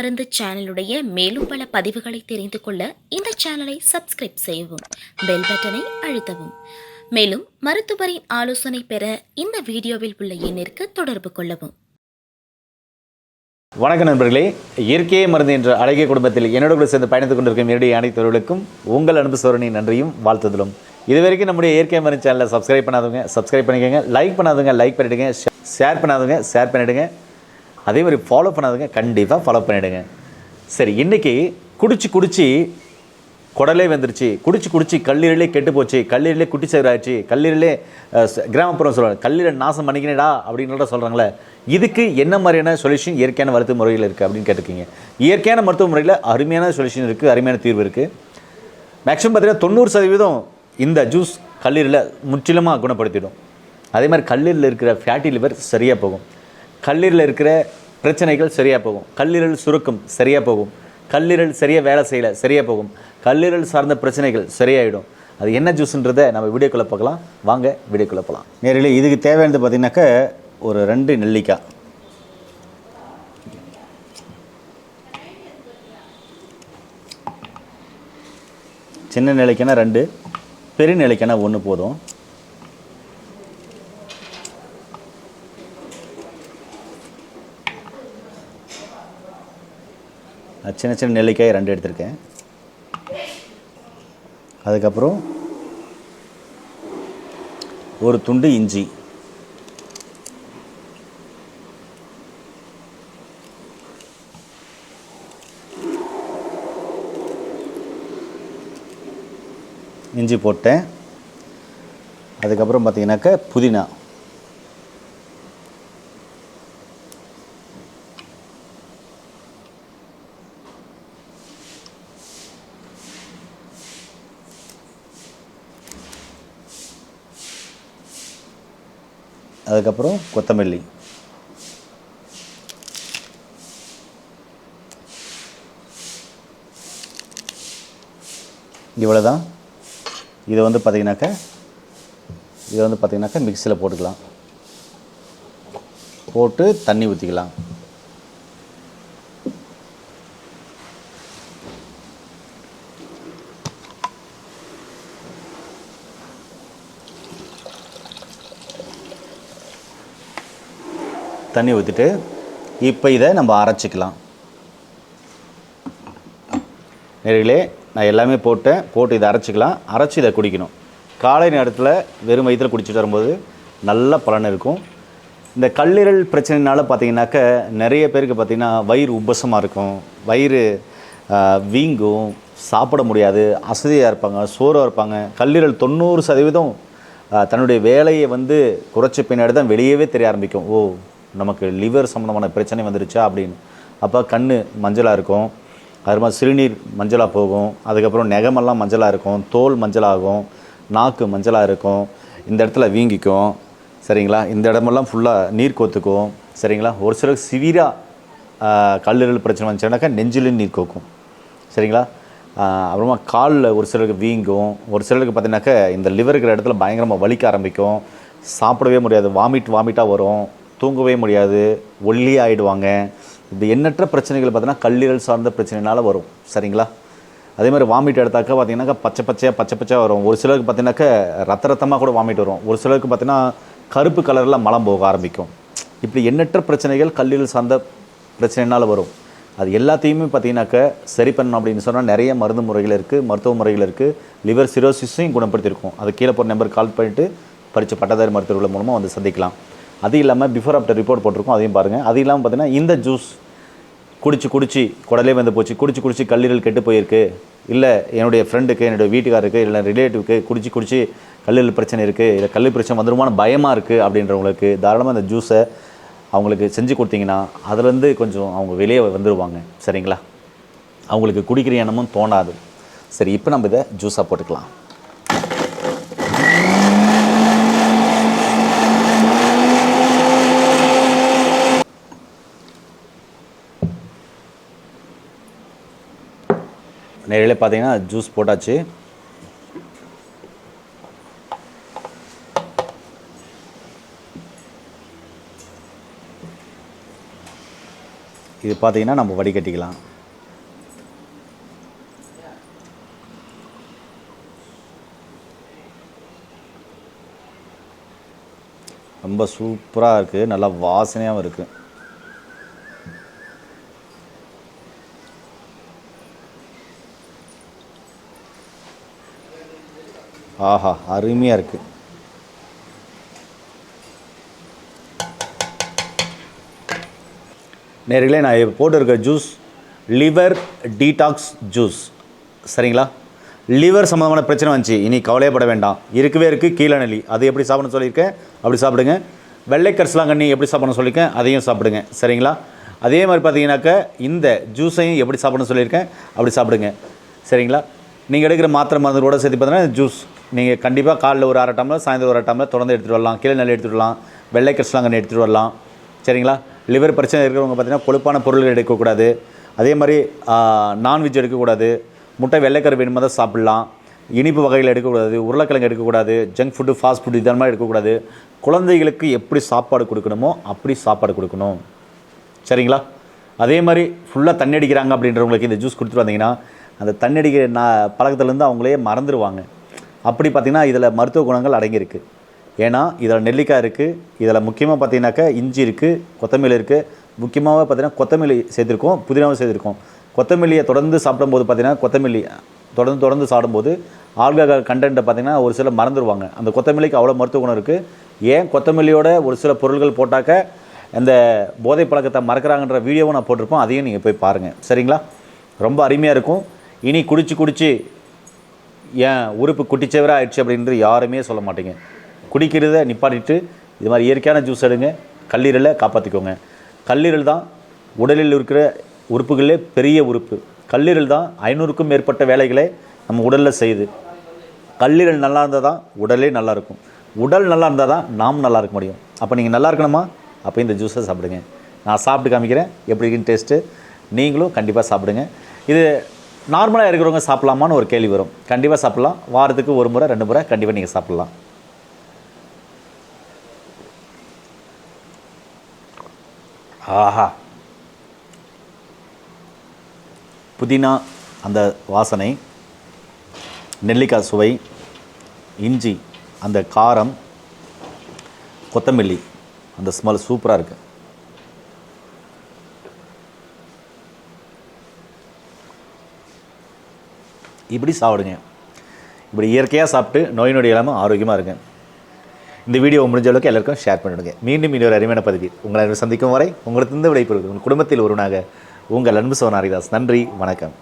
மருந்து சேனலுடைய மேலும் பல பதிவுகளை தெரிந்து கொள்ள இந்த சேனலை சப்ஸ்கிரைப் செய்யவும் பெல் பட்டனை அழுத்தவும். மேலும் மருத்துவரின் ஆலோசனை பெற இந்த வீடியோவில் உள்ள எண்ணிற்கு தொடர்பு கொள்ளவும். வணக்க நண்பர்களே. இயற்கையே மருந்து என்ற அழகிய குடும்பத்தில் என்னோட கூட சேர்ந்து பயணித்துக் கொண்டிருக்கும் என்னுடைய அனைத்தவர்களுக்கும் உங்கள் அன்பு சோரனின் நன்றியும் வாழ்த்துதலும். இது வரைக்கும் நம்முடைய இயற்கை மருந்து சேனலை சப்ஸ்கிரைப் பண்ணாதவங்க சப்ஸ்கிரைப் பண்ணிக்கோங்க லைக் பண்ணாதவங்க லைக் பண்ணிவிடுங்க ஷேர் பண்ணாதவங்க ஷேர் பண்ணிவிடுங்க அதே மாதிரி ஃபாலோ பண்ணாதுங்க கண்டிப்பாக ஃபாலோ பண்ணிவிடுங்க சரி இன்றைக்கி குடிச்சு குடிச்சு குடலே வந்துருச்சு. குடிச்சு குடிச்சு கல்லீரலே கெட்டு போச்சு. கல்லீரலே குட்டி சேராச்சு கல்லீரலே கிராமப்புறம் சொல்லுவாங்க கல்லீரல் நாசம் பண்ணிக்கினேடா அப்படின்னு சொல்கிறாங்களே இதுக்கு என்ன மாதிரியான சொல்யூஷன் இயற்கையான மருத்துவ முறையில் இருக்குது அப்படின்னு கேட்டிருக்கீங்க. இயற்கையான மருத்துவ முறையில் அருமையான சொல்யூஷன் இருக்குது அருமையான தீர்வு இருக்குது மேக்ஸிமம் பார்த்திங்கன்னா தொண்ணூறு சதவீதம் இந்த ஜூஸ் கல்லீரலை முற்றிலுமாக குணப்படுத்திடும். அதே மாதிரி கல்லீரில் இருக்கிற ஃபேட்டி லிவர் சரியாக போகும். கல்லீரலில் இருக்கிற பிரச்சனைகள் சரியாக போகும். கல்லீரல் சுருக்கம் சரியாக போகும். கல்லீரல் சரியாக வேலை செய்யலை சரியாக போகும். கல்லீரல் சார்ந்த பிரச்சனைகள் சரியாயிடும். அது என்ன ஜூஸ்ன்றதை நம்ம வீடியோக்குள்ளே பார்க்கலாம். வாங்க வீடியோக்குள்ளே போகலாம் நேரில் இதுக்கு தேவையானது பார்த்தீங்கன்னாக்கா ஒரு ரெண்டு நெல்லிக்காய் சின்ன நிலைக்குன்னா ரெண்டு பெரிய நிலைக்குன்னா ஒன்று போதும். சின்ன சின்ன நெல்லிக்காய் ரெண்டு எடுத்திருக்கேன். அதுக்கப்புறம் ஒரு துண்டு இஞ்சி. இஞ்சி போட்டேன். அதுக்கப்புறம் பார்த்திங்கனாக்கா புதினா. அதுக்கப்புறம் கொத்தமல்லி. இவ்வளோ தான் இதை வந்து பார்த்தீங்கன்னாக்கா இதை வந்து பார்த்திங்கனாக்கா மிக்சியில் போட்டுக்கலாம். போட்டு தண்ணி ஊற்றிக்கலாம் தண்ணி ஊற்றிட்டு இப்போ இதை நம்ம அரைச்சிக்கலாம். நேர்களே நான் எல்லாமே போட்டேன் போட்டு இதை அரைச்சிக்கலாம். அரைச்சி இதை குடிக்கணும். காலை நேரத்தில் வெறும் வயிற்றில் குடிச்சிட்டு வரும்போது நல்ல பலன் இருக்கும். இந்த கல்லீரல் பிரச்சனைனால பார்த்தீங்கன்னாக்க நிறைய பேருக்கு பார்த்தீங்கன்னா வயிறு உபசமாக இருக்கும். வயிறு வீங்கும். சாப்பிட முடியாது. அசதியாக இருப்பாங்க சோறாக இருப்பாங்க. கல்லீரல் தொண்ணூறு சதவீதம் தன்னுடைய வேலையை வந்து குறைச்ச பின்னாடி தான் வெளியவே தெரிய ஆரம்பிக்கும். ஓ நமக்கு லிவர் சம்மந்தமான பிரச்சனை வந்துருச்சா அப்படின்னு. அப்போ கண் மஞ்சளாக இருக்கும். அது மாதிரி சிறுநீர் மஞ்சளாக போகும். அதுக்கப்புறம் நெகமெல்லாம் மஞ்சளாக இருக்கும். தோல் மஞ்சளாகும். நாக்கு மஞ்சளாக இருக்கும். இந்த இடத்துல வீங்கிக்கும். சரிங்களா? இந்த இடமெல்லாம் ஃபுல்லாக நீர் கோத்துக்கும். சரிங்களா? ஒரு சிலருக்கு சிவியராக கல்லீரல் பிரச்சனை வந்துச்சுனாக்கா நெஞ்சிலும் நீர் கோக்கும். சரிங்களா? அப்புறமா காலில் ஒரு சிலருக்கு வீங்கும். ஒரு சிலருக்கு பார்த்தீங்கன்னாக்கா இந்த லிவர் இருக்கிற இடத்துல பயங்கரமாக வலிக்க ஆரம்பிக்கும். சாப்பிடவே முடியாது. வாமிட் வாமிட்டாக வரும். தூங்கவே முடியாது ஒல்லி ஆகிடுவாங்க இப்படி எண்ணற்ற பிரச்சனைகள் பார்த்தீங்கன்னா கல்லீரல் சார்ந்த பிரச்சனைனால வரும். சரிங்களா? அதே மாதிரி வாமிட் எடுத்தாக்கா பார்த்தீங்கன்னாக்கா பச்சை பச்சையாக பச்சை பச்சையாக வரும். ஒரு சிலருக்கு பார்த்தீங்கன்னாக்கா ரத்த ரத்தமாக கூட வாமிட் வரும். ஒரு சிலருக்கு பார்த்தீங்கன்னா கருப்பு கலரில் மலம் போக ஆரம்பிக்கும். இப்படி எண்ணற்ற பிரச்சனைகள் கல்லீரல் சார்ந்த பிரச்சனைனால வரும். அது எல்லாத்தையுமே பார்த்தீங்கன்னாக்கா சரி பண்ணணும் அப்படின்னு சொன்னால் நிறைய மருந்து முறைகள் இருக்குது மருத்துவ முறைகள் இருக்குது லிவர் சிரோசிஸையும் குணப்படுத்தியிருக்கும். அது கீழே போகிற நம்பர் கால் பண்ணிட்டு படித்த பட்டதாரி மருத்துவர்கள் மூலமாக வந்து சந்திக்கலாம். அது இல்லாமல் பிஃபோர் ஆஃப்டர் ரிப்போர்ட் போட்டிருக்கோம் அதையும் பாருங்கள் அது இல்லாமல் பார்த்தீங்கன்னா இந்த ஜூஸ் குடிச்சு குடிச்சு குடலே வந்து போச்சு. குடிச்சு குடிச்சு கல்லீரல் கெட்டு போயிருக்கு. இல்லை என்னுடைய ஃப்ரெண்டுக்கு என்னுடைய வீட்டுக்காருக்கு இல்லை ரிலேட்டிவ்க்கு குடிச்சு குடிச்சு கல்லீரல் பிரச்சனை இருக்குது இல்லை கல்லீரல் பிரச்சனை வந்துருமான பயமாக இருக்குது அப்படின்றவங்களுக்கு தாராளமாக அந்த ஜூஸை அவங்களுக்கு செஞ்சு கொடுத்தீங்கன்னா அதுலேருந்து கொஞ்சம் அவங்க வெளியே வந்துடுவாங்க சரிங்களா? அவங்களுக்கு குடிக்கிற எண்ணமும் தோணாது. சரி இப்போ நம்ம இதை ஜூஸாக போட்டுக்கலாம். நேரில் பார்த்தீங்கன்னா ஜூஸ் போட்டாச்சு. இது பார்த்தீங்கன்னா நம்ம வடிகட்டிக்கலாம். ரொம்ப சூப்பராக இருக்குது நல்லா வாசனையாகவும் இருக்குது ஆஹா அருமையாக இருக்குது நேர்களே நான் இப்போ போட்டிருக்க ஜூஸ் லிவர் டீடாக்ஸ் ஜூஸ் சரிங்களா? லிவர் சம்மந்தமான பிரச்சனை வந்துச்சு. இனி கவலையப்பட வேண்டாம். இருக்கவே இருக்குது கீழே அது எப்படி சாப்பிடணும்னு சொல்லியிருக்கேன். அப்படி சாப்பிடுங்க. வெள்ளை கரிசலாங்கண்ணி எப்படி சாப்பிடணும்னு சொல்லியிருக்கேன். அதையும் சாப்பிடுங்க. சரிங்களா? அதே மாதிரி பார்த்தீங்கன்னாக்கா இந்த ஜூஸையும் எப்படி சாப்பிடணும்னு சொல்லியிருக்கேன். அப்படி சாப்பிடுங்க. சரிங்களா? நீங்கள் எடுக்கிற மாத்திரை மருந்தோட சேர்த்து பார்த்தீங்கன்னா ஜூஸ் நீங்கள் கண்டிப்பாக காலைல ஒரு அரை டம்ளர் சாயந்தரம் ஒரு அரை டம்ளர் தொடர்ந்து எடுத்துகிட்டு வரலாம். கீழே நெல் எடுத்துகிட்டு வரலாம். வெள்ளை கரிசலாங்கண்ணி எடுத்துகிட்டு வரலாம். சரிங்களா? லிவர் பிரச்சனை இருக்கிறவங்க பார்த்தீங்கன்னா கொழுப்பான பொருள்கள் எடுக்கக்கூடாது. அதே மாதிரி நான்வெஜ் எடுக்கக்கூடாது. முட்டை வெள்ளைக்கரு வேணுமா தான் சாப்பிட்லாம். இனிப்பு வகைகள் எடுக்கக்கூடாது. உருளைக்கிழங்கு எடுக்கக்கூடாது. ஜங்க் ஃபுட்டு ஃபாஸ்ட் ஃபுட்டு இதெல்லாம் மாதிரி எடுக்கக்கூடாது. குழந்தைகளுக்கு எப்படி சாப்பாடு கொடுக்கணுமோ அப்படி சாப்பாடு கொடுக்கணும். சரிங்களா? அதே மாதிரி ஃபுல்லாக தண்ணி அடிக்கிறாங்க அப்படின்றவங்களுக்கு இந்த ஜூஸ் கொடுத்துட்டு வந்தீங்கன்னா அந்த தண்ணி அடிக்கிற நான் பழக்கத்துலேருந்து அவங்களே மறந்துடுவாங்க அப்படி பார்த்திங்கன்னா இதில் மருத்துவ குணங்கள் அடங்கியிருக்கு. ஏன்னா இதில் நெல்லிக்காய் இருக்குது இதில் முக்கியமாக பார்த்தீங்கன்னாக்கா இஞ்சி இருக்குது கொத்தமல்லி இருக்குது முக்கியமாக பார்த்தீங்கன்னா கொத்தமல்லி சேர்த்துருக்கோம் புதினாவும் சேர்த்துருக்கோம். கொத்தமல்லியை தொடர்ந்து சாப்பிடும்போது பார்த்திங்கன்னா கொத்தமல்லி தொடர்ந்து தொடர்ந்து சாப்பிடும்போது ஆல்கஹால் கண்டென்ட்டை பார்த்திங்கன்னா ஒரு சிலர் மறந்துடுவாங்க அந்த கொத்தமல்லிக்கு அவ்வளோ மருத்துவ குணம் இருக்குது ஏன் கொத்தமல்லியோட ஒரு சில பொருள்கள் போட்டாக்க அந்த போதை பழக்கத்தை மறக்கிறாங்கன்ற வீடியோவும் நான் போட்டிருப்போம் அதையும் நீங்கள் போய் பாருங்கள் சரிங்களா? ரொம்ப அருமையாக இருக்கும். இனி குடிச்சு குடிச்சு ஏன் உறுப்பு குட்டிச்சவராக ஆயிடுச்சு அப்படின்றது யாருமே சொல்ல மாட்டேங்க. குடிக்கிறத நிப்பாட்டிட்டு இது மாதிரி இயற்கையான ஜூஸ் எடுங்க கல்லீரலை காப்பாற்றிக்கோங்க கல்லீரல் தான் உடலில் இருக்கிற உறுப்புகளிலே பெரிய உறுப்பு. கல்லீரல் தான் ஐநூறுக்கும் மேற்பட்ட வேலைகளை நம்ம உடலில் செய்யுது. கல்லீரல் நல்லா இருந்தால் தான் உடலே நல்லா இருக்கும். உடல் நல்லா இருந்தால் தான் நாம் நல்லா இருக்க முடியும். அப்போ நீங்கள் நல்லா இருக்கணுமா? அப்போ இந்த ஜூஸை சாப்பிடுங்க. நான் சாப்பிட்டு காமிக்கிறேன். எப்படி இருக்குன்னு டேஸ்ட்டு நீங்களும் கண்டிப்பாக சாப்பிடுங்க. இது நார்மலாக இருக்கிறவங்க சாப்பிட்லாமான்னு ஒரு கேள்வி வரும். கண்டிப்பாக சாப்பிட்லாம். வாரத்துக்கு ஒரு முறை ரெண்டு முறை கண்டிப்பாக நீங்கள் சாப்பிட்லாம். ஆஹா. புதினா அந்த வாசனை நெல்லிக்காய் சுவை இஞ்சி அந்த காரம் கொத்தமல்லி அந்த ஸ்மெல் சூப்பராக இருக்குது இப்படி சாப்பிடுங்க. இப்படி இயற்கையாக சாப்பிட்டு நோய் நொடி இல்லாமல் ஆரோக்கியமாக இருங்க. இந்த வீடியோ முடிஞ்ச அளவுக்கு எல்லாருக்கும் ஷேர் பண்ணிவிடுங்க மீண்டும் இன்னொரு அருமையான பதிவு. உங்களை சந்திக்கும் வரை உங்களுக்கு விடைபெறுவது உங்கள் குடும்பத்தில் ஒருவனாக உங்கள் அன்பு சோனாரிதாஸ் நன்றி வணக்கம்.